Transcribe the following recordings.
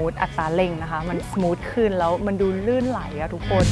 มูทอัตราเร่งนะคะ มันสมูทขึ้นแล้วมันดูลื่นไหลอะทุกคน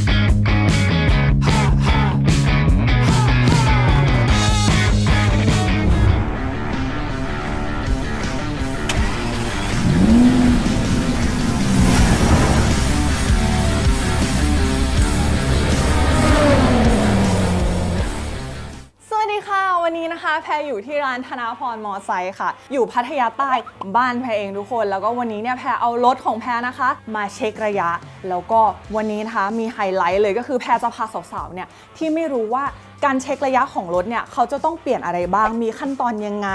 แพรอยู่ที่ร้านธนาพรมอไซค์ค่ะ อยู่พัทยาใต้บ้านแพรเองทุกคน แล้วก็วันนี้เนี่ยแพรเอารถของแพรนะคะ มาเช็คระยะ แล้วก็วันนี้นะคะมีไฮไลท์เลยก็คือแพรจะพาสาวๆเนี่ยที่ไม่รู้ว่าการเช็คระยะของรถเนี่ยเขาจะต้องเปลี่ยนอะไรบ้าง มีขั้นตอนยังไง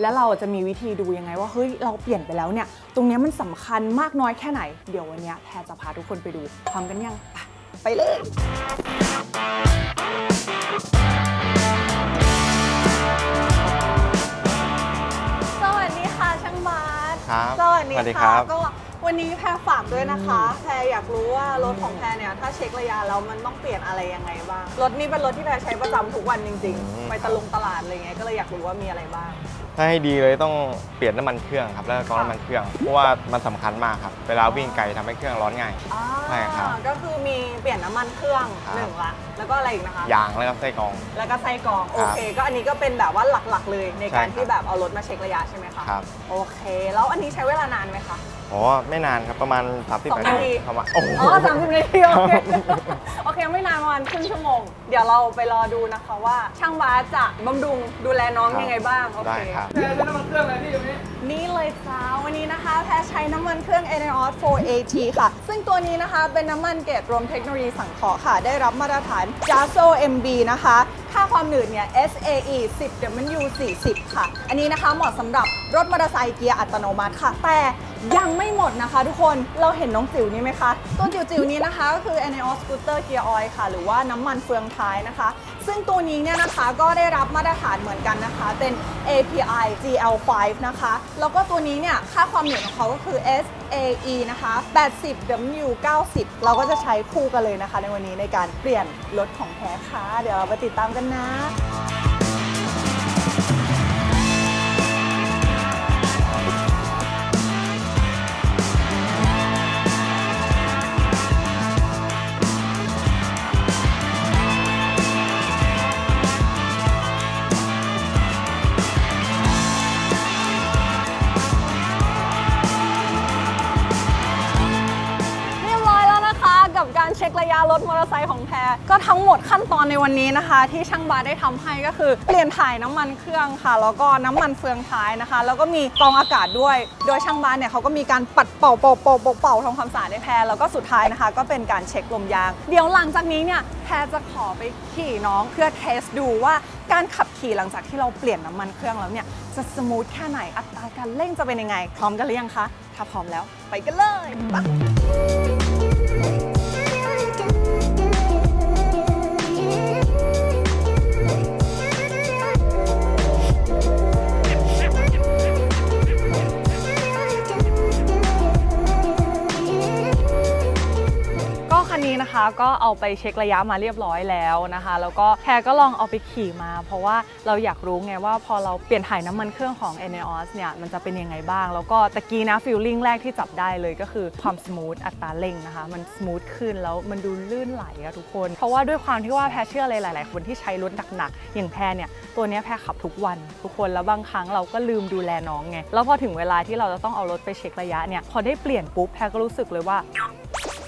และเราจะมีวิธีดูยังไงว่าเฮ้ยเราเปลี่ยนไปแล้วเนี่ย ตรงนี้มันสำคัญมากน้อยแค่ไหน เดี๋ยววันนี้แพรจะพาทุกคนไปดูพร้อมกันยัง ไปเลย วัสดีสวัสดีครัค่ะบก็วันนี้แพรฝากด้วยนะคะ แพรอยากรู้ว่ารถของแพรเนี่ยถ้าเช็คระยะแล้วมันต้องเปลี่ยนอะไรยังไงบ้าง รถนี้เป็นรถที่แพรใช้ประจำทุกวันจริง ๆ ไปตะลุงตลาดอะไรเงี้ยก็เลยอยากรู้ว่ามีอะไรบ้าง ถ้าให้ดีเลยต้องเปลี่ยนน้ำมันเครื่องครับแล้วก็กรองน้ำมันเครื่อง เพราะว่ามันสำคัญมากครับ เวลาวิ่งไกลทำให้เครื่องร้อนง่าย อ่าใช่ครับ ก็คือมีเปลี่ยนน้ำมันเครื่องครับหนึ่งละ แล้วก็อะไรอีกนะคะ ยางแล้วก็ไส้กรอง แล้วก็ไส้กรอง โอครับเค ก็อันนี้ก็เป็นแบบว่าหลักๆ เลยในการใช่ครับที่แบบเอารถมาเช็คระยะใช่ไหมคะครับ โอเค แล้วอันนี้ใช้เวลานานไหมคะ อ๋อไม่นานครับประมาณ30สองนาที ประมาณโอ้โห อ๋อสามสิบนาทีโอเค โอเค ไม่นาน ประมาณครึ่งชั่วโมง เดี๋ยวเราไปรอดูนะคะว่า ช่างบาสจะบำรุงดูแลน้องครับยังไงบ้าง โอได้เค ครับนี่เลยจ้าวันนี้นะคะ แพรใช้น้ำมันเครื่อง e n e o s 4AT ค่ะ ซึ่งตัวนี้นะคะเป็นน้ำมันเกรดรวมเทคโนโลยีสังเคราะห์ค่ะ ได้รับมาตรฐาน JASO MB นะคะ ค่าความหนืดเนี่ย SAE 10 W 40 ค่ะ อันนี้นะคะเหมาะสำหรับรถมอเตอร์ไซค์เกียร์อัตโนมัติค่ะ แต่ยังไม่หมดนะคะทุกคนเราเห็นน้องจิ๋วนี้ไหมคะ ตัวจิ๋วๆนี้นะคะก็คือ e n e o s Scooter Gear Oil ค่ะ หรือว่าน้ำมันเฟืองท้ายนะคะ ซึ่งตัวนี้เนี่ยนะคะก็ได้รับมาตรฐานเหมือนกันนะคะ เป็น API GL5 นะคะ แล้วก็ตัวนี้เนี่ยค่าความเหนียวของเขาก็คือ S AE นะคะ 80 W 90 เราก็จะใช้คู่กันเลยนะคะ ในวันนี้ในการเปลี่ยนรถของแท้ค่ะ เดี๋ยวเราไปติดตามกันนะารถมอเตอร์ไซค์ของแพรก็ทั้งหมดขั้นตอนในวันนี้นะคะ ที่ช่างบาได้ทำให้ก็คือ เปลี่ยนถ่ายน้ำมันเครื่องค่ะ แล้วก็น้ำมันเฟืองท้ายนะคะ แล้วก็มีกรองอากาศด้วย โดยช่างบาเนี่ยเขาก็มีการปัดเป่าเป่าเป่าเป่าเป่าทำความสะอาดในแพรแล้วก็สุดท้ายนะคะ ก็เป็นการเช็คลมยาง เดี๋ยวหลังจากนี้เนี่ยแพรจะขอไปขี่น้องเพื่อเทสดูว่าการขับขี่หลังจากที่เราเปลี่ยนน้ำมันเครื่องแล้วเนี่ย จะสมูทแค่ไหนอัตราการเร่งจะเป็นยังไง พร้อมกันหรือยังคะ ถ้าพร้อมแล้วไปกันเลยไป ก็เอาไปเช็คระยะมาเรียบร้อยแล้วนะคะ แล้วก็แพรก็ลองเอาไปขี่มา เพราะว่าเราอยากรู้ไงว่าพอเราเปลี่ยนถ่ายน้ำมันเครื่องของ e n e o s เนี่ยมันจะเป็นยังไงบ้าง แล้วก็ตะกี้นะฟีลลิ่งแรกที่จับได้เลยก็คือความสมูทอัตราเร่งนะคะ มันสมูทขึ้นแล้วมันดูลื่นไหลอะทุกคน เพราะว่าด้วยความที่ว่าแพรเชื่อเลยหลาย ๆ คนที่ใช้รถหนัก ๆ อย่างแพรเนี่ยตัวนี้แพรขับทุกวันทุกคนแล้วบางครั้งเราก็ลืมดูแลน้องไงแล้วพอถึงเวลาที่เราจะต้องเอารถไปเช็คระยะเนี่ยพอได้เปลี่ยนปุ๊บแพรก็รู้สึกเลยว่า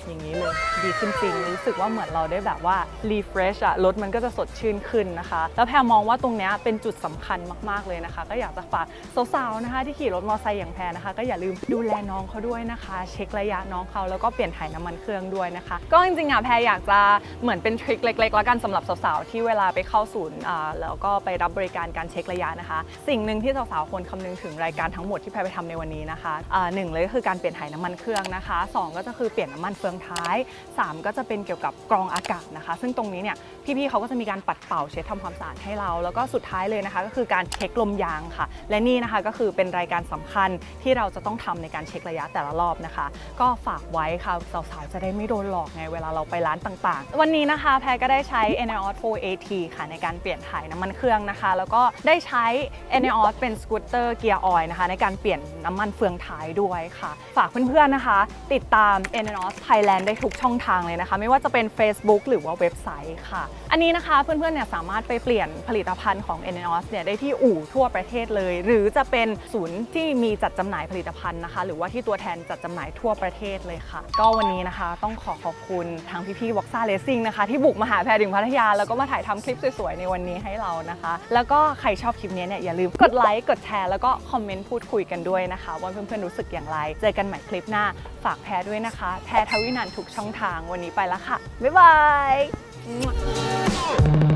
อย่างนี้เลยดีขึ้นจริงรู้สึกว่าเหมือนเราได้แบบว่า refresh อะรถมันก็จะสดชื่นขึ้นนะคะ แล้วแพรมองว่าตรงเนี้ยเป็นจุดสำคัญมากๆเลยนะคะ ก็อยากจะฝากสาวๆนะคะ ที่ขี่รถมอเตอร์ไซค์อย่างแพรนะคะ ก็อย่าลืมดูแลน้องเขาด้วยนะคะ เช็คระยะน้องเขาแล้วก็เปลี่ยนถ่ายน้ำมันเครื่องด้วยนะคะ ก็จริงๆอะแพรอยากจะเหมือนเป็นทริคเล็ก ๆ แล้วกันสำหรับสาวๆที่เวลาไปเข้าศูนย์อ่าแล้วก็ไปรับบริการการเช็คระยะนะคะ สิ่งหนึ่งที่สาวๆควรคำนึงถึงรายการทั้งหมดที่แพรไปทำในวันนี้นะคะอ่าหนึ่งเลยก็คือการเปลี่ยนถ่ายน้ำมันเครื่องนะคะสองก็จะคือเปลี่ยนน้ำมันเฟืององท้าย 3 ก็จะเป็นเกี่ยวกับกรองอากาศนะคะ ซึ่งตรงนี้เนี่ยพี่ๆเขาก็จะมีการปัดเป่าเช็ดทำความสะอาดให้เรา แล้วก็สุดท้ายเลยนะคะ ก็คือการเช็คลมยางค่ะ และนี่นะคะก็คือเป็นรายการสำคัญที่เราจะต้องทำในการเช็คระยะแต่ละรอบนะคะ ก็ฝากไว้ค่ะสาวๆจะได้ไม่โดนหลอกไงเวลาเราไปร้านต่างๆ วันนี้นะคะแพรก็ได้ใช้ e n e o s 4 AT ค่ะในการเปลี่ยนถ่ายน้ำมันเครื่องนะคะ แล้วก็ได้ใช้ e n e o s เป็นสกูตเตอร์เกียร์ออยนะคะในการเปลี่ยนน้ำมันเฟืองท้ายด้วยค่ะ ฝากเพื่อนๆนะคะ ติดตาม e n e o s Thailand ได้ทุกช่องทางเลยนะคะ ไม่ว่าจะเป็น Facebook หรือว่าเว็บไซต์ค่ะ อันนี้นะคะเพื่อนๆเนี่ยสามารถไปเปลี่ยนผลิตภัณฑ์ของ e n o s เนี่ยได้ที่อู่ทั่วประเทศเลย หรือจะเป็นศูนย์ที่มีจัดจำหน่ายผลิตภัณฑ์นะคะ หรือว่าที่ตัวแทนจัดจำหน่ายทั่วประเทศเลยค่ะ ก็วันนี้นะคะต้องขอขอบคุณทางพี่ๆวอกซ่าเลสซิ่งนะคะที่บุกมาหาแพรถึงพัทยา แล้วก็มาถ่ายทำคลิปสวยๆในวันนี้ให้เรานะคะ แล้วก็ใครชอบคลิปนี้เนี่ยอย่าลืมกดไลค์กดแชร์แล้วก็คอมเมนต์พูดคุยกันด้วยนะคะว่าเพื่อนๆรู้สึกอย่างไร เจอกันใหม่คลิปหน้า ฝากแพรด้วยนะคะ แพรทวินันท์ทุกช่องทางวันนี้ไปแล้วค่ะ บ๊ายบาย